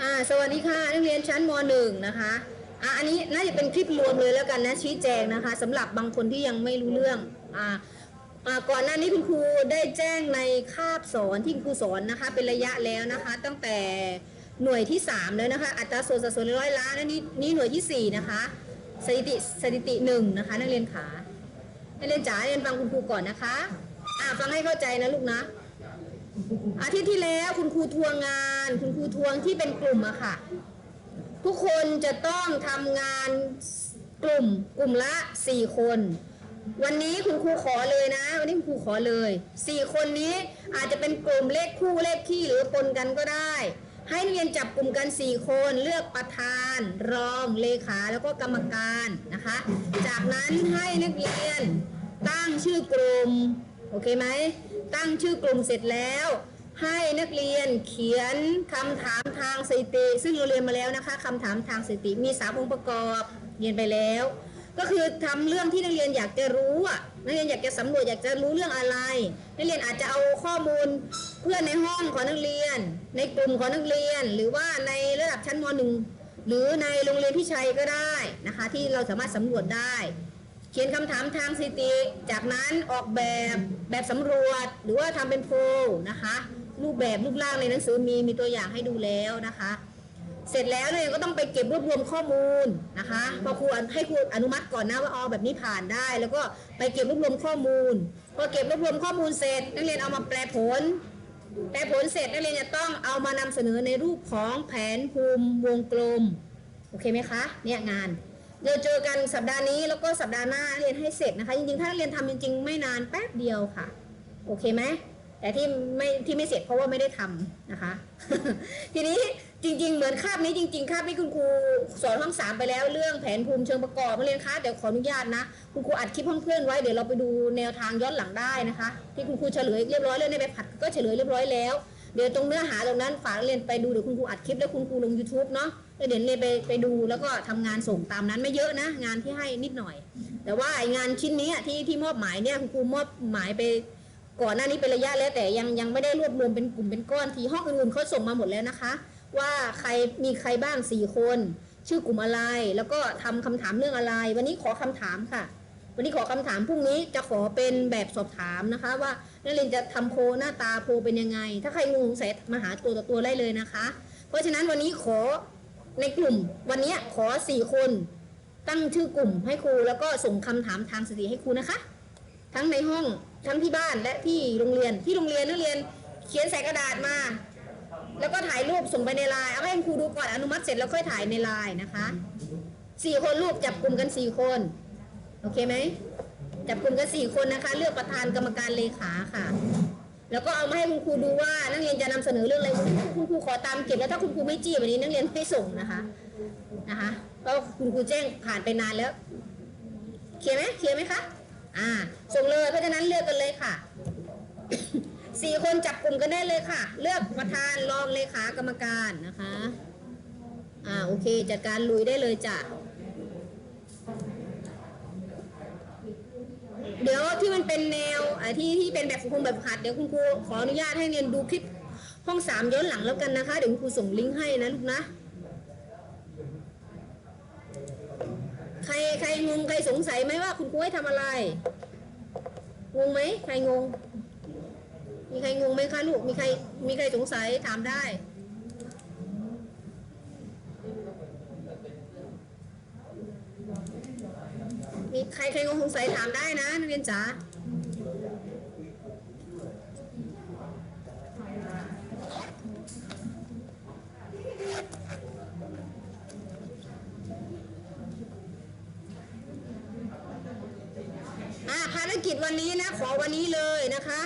อ่าสวัสดีค่ะนักเรียนชั้นม .1 นะคะอ่าอันนี้น่าจะเป็นคลิปรวมเลยแล้วกันนะชี้แจงนะคะสำหรับบางคนที่ยังไม่รู้เรื่องอ่าอ่าก่อนหน้านี้คุณครูได้แจ้งในคาบสอนที่คุณครูสอนนะคะเป็นระยะแล้วนะคะ ตั้งแต่หน่วยที่ 3 แล้วนะคะ อัตราส่วนสัดส่วนร้อยล้านอันนี้นี่หน่วยที่ 4 นะคะสถิติสถิติหนึ่งนะคะ นักเรียนขานักเรียนจ๋าเรียนฟังคุณครูก่อนนะคะอ่าฟังให้เข้าใจนะลูกนะ อาทิตย์ที่แล้วคุณครูทวงงาน คุณครูทวงที่เป็นกลุ่มอะค่ะ ทุกคนจะต้องทำงานกลุ่มกลุ่มละ4คน วันนี้คุณครูขอเลยนะ วันนี้คุณครูขอเลย4คนนี้อาจจะเป็นกลุ่มเลขคู่เลขคี่หรือปนกันก็ได้ ให้นักเรียนจับกลุ่มกัน 4 คนเลือกประธาน รองเลขาแล้วก็กรรมการนะคะ จากนั้นให้นักเรียนตั้งชื่อกลุ่ม โอเคไหม ตั้งชื่อกลุ่มเสร็จแล้ว ให้นักเรียนเขียนคำถามทางสถิติ ซึ่งเราเรียนมาแล้วนะคะคำถามทางสถิติมีสามองค์ประกอบเรียนไปแล้ว ก็คือทำเรื่องที่นักเรียนอยากจะรู้อะนักเรียนอยากจะสำรวจอยากจะรู้เรื่องอะไร นักเรียนอาจจะเอาข้อมูลเพื่อนในห้องของนักเรียน ในกลุ่มของนักเรียน หรือว่าในระดับชั้นมหนึ่งหรือในโรงเรียนพิชัยก็ได้นะคะ ที่เราสามารถสำรวจได้ เขียนคำถามทางสถิติ จากนั้นออกแบบแบบสำรวจ หรือว่าทำเป็นโพลนะคะ รูปแบบรูปร่างในหนังสือมีมีตัวอย่างให้ดูแล้วนะคะ เสร็จแล้วเนี่ยก็ต้องไปเก็บรวบรวมข้อมูลนะคะพอครูให้ครูอนุมัติก่อนนะว่าอ๋อแบบนี้ผ่านได้ แล้วก็ไปเก็บรวบรวมข้อมูลพอเก็บรวบรวมข้อมูลเสร็จนักเรียนเอามาแปลผลแปลผลเสร็จนักเรียนจะต้องเอามานำเสนอในรูปของแผนภูมิวงกลมโอเคไหมคะเนี่ยงาน เดี๋ยวเจอกันสัปดาห์นี้แล้วก็สัปดาห์หน้าเรียนให้เสร็จนะคะ จริงๆ ถ้าเรียนทำจริง ๆ ไม่นานแป๊บเดียวค่ะ โอเคไหมแต่ที่ไม่ที่ไม่เสร็จเพราะว่าไม่ได้ทำนะคะ ทีนี้จริง ๆ เหมือนคาบนี้จริง ๆ คาบนี้คุณครูสอนห้องสามไปแล้วเรื่องแผนภูมิเชิงประกอบมาเรียนคะเดี๋ยวขออนุญาตนะ คุณครูอัดคลิปห้องเพื่อนไว้เดี๋ยวเราไปดูแนวทางย้อนหลังได้นะคะ ที่คุณครูเฉลยเรียบร้อยแล้วในแบบผัดก็เฉลยเรียบร้อยแล้ว เดี๋ยวตรงเนื้อหาตรงนั้นฝากเรียนไปดูเดี๋ยวคุณครูอัดคลิปแล้วคุณครูลง YouTube เนาะแล้วเดี๋ยวเรียนไปไปดูแล้วก็ทำงานส่งตามนั้นไม่เยอะนะ งานที่ให้นิดหน่อย แต่ว่างานชิ้นนี้ที่ที่มอบหมายเนี่ยคุณครูมอบหมายไปก่อนหน้านี้เป็นระยะแล้วแต่ยังยังไม่ได้รวบรวมเป็นกลุ่มเป็นก้อนทีห้องอื่นๆเขาส่งมาหมดแล้วนะคะ ว่าใครมีใครบ้างสี่คน ชื่อกลุ่มอะไร แล้วก็ทำคำถามเรื่องอะไร วันนี้ขอคำถามค่ะ วันนี้ขอคำถามพรุ่งนี้จะขอเป็นแบบสอบถามนะคะ ว่านักเรียนจะทำโพลหน้าตาโพลเป็นยังไง ถ้าใครงงสงสัยมาหาตัวต่อตัวได้เลยนะคะ เพราะฉะนั้นวันนี้ขอในกลุ่มวันนี้ขอสี่คนตั้งชื่อกลุ่มให้ครูแล้วก็ส่งคำถามทางสติให้ครูนะคะ ทั้งในห้องทั้งที่บ้านและที่โรงเรียนที่โรงเรียนนักเรียนเขียนใส่กระดาษมา แล้วก็ถ่ายรูปส่งไปในไลน์เอาให้ครูดูก่อนอนุมัติเสร็จแล้วค่อยถ่ายในไลน์นะคะสี่คนรูปจับกลุ่มกันสี่คน อเคไหมจับกลุ่มกันสี่คนนะคะ เลือกประธานกรรมการเลขาค่ะ แล้วก็เอามาให้คุณครูดูว่า นักเรียนจะนำเสนอเรื่องอะไรคุณครูขอตามเก็บแล้วถ้าคุณครูไม่จี้วันนี้นักเรียนไม่ส่งนะคะนะคะเพราะคุณครูแจ้งผ่านไปนานแล้วเคลียร์ไหมเคลียร์ไหมคะอ่า ส่งเลยเพราะฉะนั้นเลือกกันเลยค่ะสี่คนจับกลุ่มกันได้เลยค่ะ เลือกประธานรองเลขากรรมการนะคะ อ่าโอเคจัดการลุยได้เลยจ้ะ เดี๋ยวที่มันเป็นแนวที่ที่เป็นแบบฝึกคุมแบบหัดเดี๋ยวคุณครูขออนุญาตให้เรียนดูคลิปห้องสามย้อนหลังแล้วกันนะคะ เดี๋ยวคุณครูส่งลิงก์ให้นะลูกนะ ใครใครงงใครสงสัยไหมว่าคุณครูให้ทำอะไร งงไหมใครงง มีใครงงไหมคะลูก มีใครมีใครสงสัยถามได้ มี ใครใครงงสงสัยถามได้นะนักเรียนจ๋าอาภารกิจวันนี้นะขอวันนี้เลยนะคะ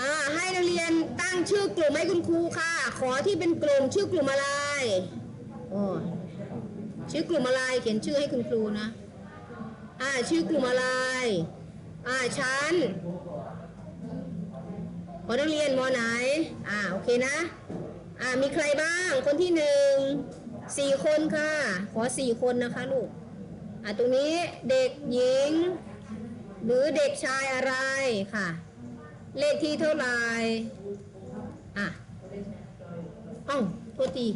อ่าให้นักเรียนตั้งชื่อกลุ่มให้คุณครูค่ะ ขอที่เป็นกลุ่มชื่อกลุ่มอะไรโอ้ชื่อกลุ่มอะไรเขียนชื่อให้คุณครูนะ อ่าชื่อกลุ่มอะไร อ่าชั้นขอนักเรียนมไหน อ่า โอเคนะ อ่า มีใครบ้าง คนที่หนึ่ง สี่คนค่ะ ขอสี่คนนะคะลูก อ่า ตรงนี้เด็กหญิง หรือเด็กชายอะไรค่ะ เลขที่เท่าไหร่ อะอ้าทษที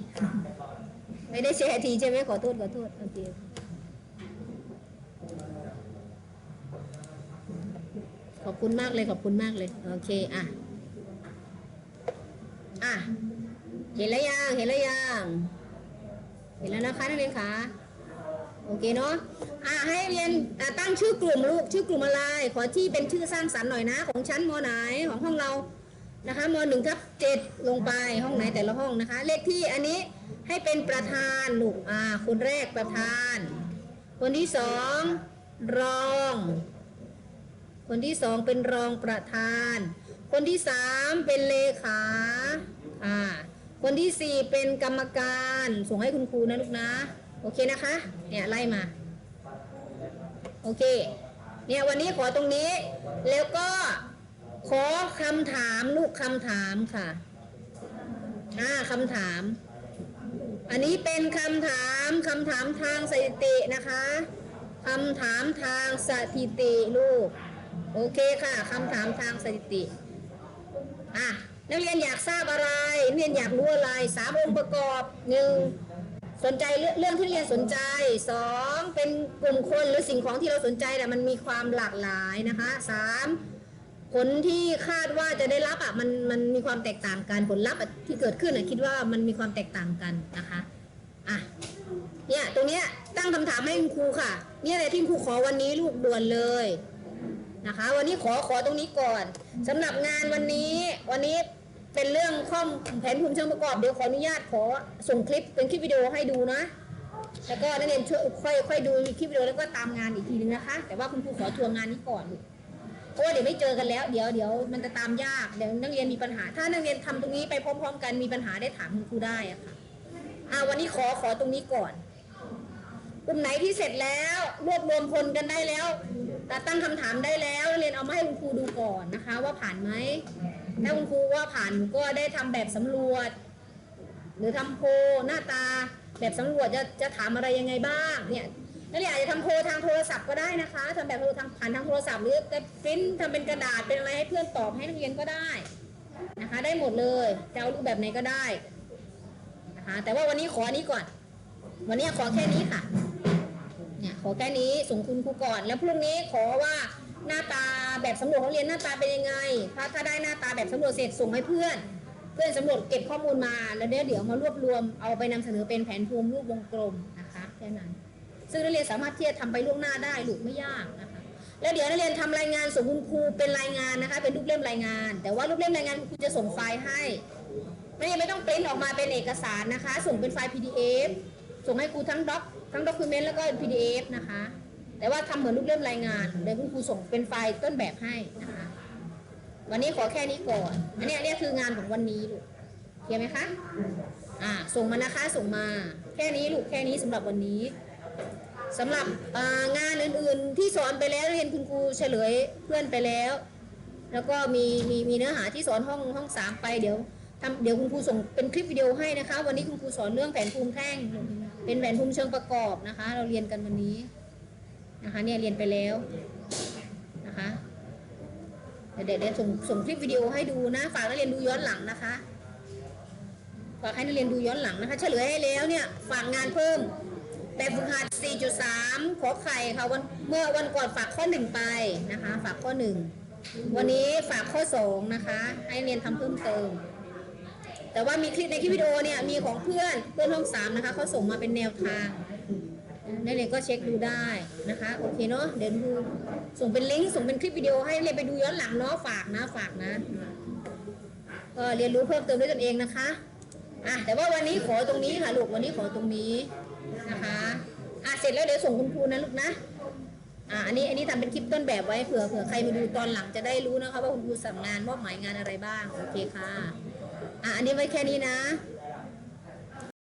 ไม่ได้แชร์ทีใช่ไหมขอโทษ ขอโทษโอเค ขอบคุณมากเลยขอบคุณมากเลย โอเค อะ อะ เห็นแล้วยัง เห็นแล้วยัง เห็นแล้วนะคะนักเรียนคะโอเคเนาะ อะให้เรียนตั้งชื่อกลุ่มลูก ชื่อกลุ่มอะไร ขอที่เป็นชื่อสร้างสรรค์หน่อยนะ ของชั้นมไหน ของห้องเรา นะคะมหนึ่งทับเจ็ดลงไป ห้องไหนแต่ละห้องนะคะ เลขที่อันนี้ให้เป็นประธานลูก อ่า คนแรกประธาน คนที่สองรอง คนที่สองเป็นรองประธาน คนที่สามเป็นเลขาอ่าคนที่สี่เป็นกรรมการ ส่งให้คุณครูนะลูกนะ โอเคนะคะ เนี่ยไล่มา โอเค เนี่ยวันนี้ขอตรงนี้ แล้วก็ขอคำถามลูกคำถามค่ะอ่าคำถาม อันนี้เป็นคำถามคำถามทางสถิตินะคะคำถามทางสถิติลูก โอเคค่ะคำถามทางสถิติอะนักเรียนอยากทราบอะไรนักเรียนอยากรู้อะไรสามองค์ประกอบหนึ่งสนใจเรื่องที่เรียนสนใจสองเป็นกลุ่มคนหรือสิ่งของที่เราสนใจแต่มันมีความหลากหลายนะคะสามผลที่คาดว่าจะได้รับอะมันมันมีความแตกต่างกันผลลัพธ์ที่เกิดขึ้นอะคิดว่ามันมีความแตกต่างกันนะคะอะเนี่ยตรงเนี้ยตั้งคำถามให้คุณครูค่ะ เนี่ยเลยที่คุณครูขอวันนี้ลูกด่วนเลย นะคะ วันนี้ขอขอตรงนี้ก่อนสำหรับงานวันนี้ วันนี้เป็นเรื่องข้อมแผนภูมิเชิงประกอบเดี๋ยวขออนุญาตขอส่งคลิปเป็นคลิปวิดีโอให้ดูนะแล้วก็นักเรียนช่วยค่อยค่อยดูคลิปวิดีโอแล้วก็ตามงานอีกทีนึงนะคะ แต่ว่าคุณครูขอทวงงานนี้ก่อนเพราะว่าเดี๋ยวไม่เจอกันแล้วเดี๋ยวเดี๋ยวมันจะตามยากเดี๋ยวนักเรียนมีปัญหา ถ้านักเรียนทำตรงนี้ไปพร้อม ๆ กันมีปัญหาได้ถามคุณครูได้อะค่ะอ่าวันนี้ขอขอตรงนี้ก่อนกลุ่มไหนที่เสร็จแล้วรวบรวมพลกันได้แล้ว แต่ตั้งคำถามได้แล้วเรียนเอามาให้คุณครูดูก่อนนะคะ ว่าผ่านไหมถ้าคุณครูว่าผ่านก็ได้ทำแบบสำรวจ หรือทำโพลหน้าตาแบบสำรวจจะจะถามอะไรยังไงบ้างเนี่ยนักเรียนอาจจะทำโพลทางโทรศัพท์ก็ได้นะคะทำแบบโพทางผ่านทางโทรศัพท์หรือจะปริ้นทำเป็นกระดาษเป็นอะไรให้เพื่อนตอบให้นักเรียนก็ได้นะคะ ได้หมดเลยจะเอารูปแบบไหนก็ได้นะคะแต่ว่าวันนี้ขออันนี้ก่อน วันนี้ขอแค่นี้ค่ะ เนี่ยขอแค่นี้ส่งคุณครูก่อน แล้วพรุ่งนี้ขอว่าหน้าตาแบบสำรวจของเรียนหน้าตาเป็นยังไง ถ้าถ้าได้หน้าตาแบบสำรวจเสร็จส่งให้เพื่อน เพื่อนสำรวจเก็บข้อมูลมา แล้วเดี๋ยวเดี๋ยวมารวบรวมเอาไปนำเสนอเป็นแผนภูมิรูปวงกลมนะคะแค่นั้น ซึ่งนักเรียนสามารถที่จะทำไปล่วงหน้าได้หรือไม่ยากนะคะ แล้วเดี๋ยวนักเรียนทำรายงานส่งคุณครูเป็นรายงานนะคะ เป็นรูปเล่มรายงาน แต่ว่ารูปเล่มรายงานคุณครูจะส่งไฟล์ให้ไม่ไม่ต้องปริ้นออกมาเป็นเอกสารนะคะ ส่งเป็นไฟล์ PDF ส่งให้ครูทั้งด็อกทั้งด็อกิเมนต์แล้วก็ PDF นะคะ แต่ว่าทำเหมือนรูปเล่มรายงานเดี๋ยวคุณครูส่งเป็นไฟล์ต้นแบบให้นะคะ วันนี้ขอแค่นี้ก่อน อันนี้อันนี้คืองานของวันนี้ลูกเคลียร์ไหมคะอ่าส่งมานะคะส่งมา แค่นี้ลูกแค่นี้สำหรับวันนี้สำหรับงานอื่นๆที่สอนไปแล้วเรียนคุณครูเฉลยเพื่อนไปแล้ว แล้วก็มีมีมีเนื้อหาที่สอนห้องห้องสามไปเดี๋ยวทำเดี๋ยวคุณครูส่งเป็นคลิปวิดีโอให้นะคะ วันนี้คุณครูสอนเรื่องแผนภูมิแท่ง เป็นแผนภูมิเชิงประกอบนะคะ เราเรียนกันวันนี้นะคะ เนี่ยเรียนไปแล้วนะคะเดี๋ยวเดี๋ยวเดี๋ยวส่งส่งคลิปวิดีโอให้ดูนะฝากนักเรียนดูย้อนหลังนะคะฝากให้นักเรียนดูย้อนหลังนะคะ เฉลยให้แล้วเนี่ยฝากงานเพิ่มแบบฝึกหัด 4.3 ขอไข่ค่ะวันเมื่อวันก่อนฝากข้อหนึ่งไปนะคะ ฝากข้อหนึ่งวันนี้ฝากข้อสองนะคะ ให้เรียนทำเพิ่มเติม แต่ว่ามีคลิปในคลิปวิดีโอเนี่ยมีของเพื่อนเพื่อนห้องสามนะคะเขาส่งมาเป็นแนวทางนักเรียนก็เช็คดูได้นะคะโอเคเนาะเดี๋ยวดูส่งเป็นลิงก์ส่งเป็นคลิปวิดีโอให้เรียนไปดูย้อนหลังเนาะฝากนะฝากนะก็เรียนรู้เพิ่มเติมด้วยตนเองนะคะอะแต่ว่าวันนี้ขอตรงนี้ค่ะลูกวันนี้ขอตรงนี้นะคะอะเสร็จแล้วเดี๋ยวส่งคุณครูนะลูกนะอ่าอันนี้อันนี้ทำเป็นคลิปต้นแบบไว้เผื่อเผื่อใครมาดูตอนหลังจะได้รู้นะคะว่าคุณครูสั่งงานมอบหมายงานอะไรบ้างโอเคค่ะ อะอันนี้ไว้แค่นี้นะ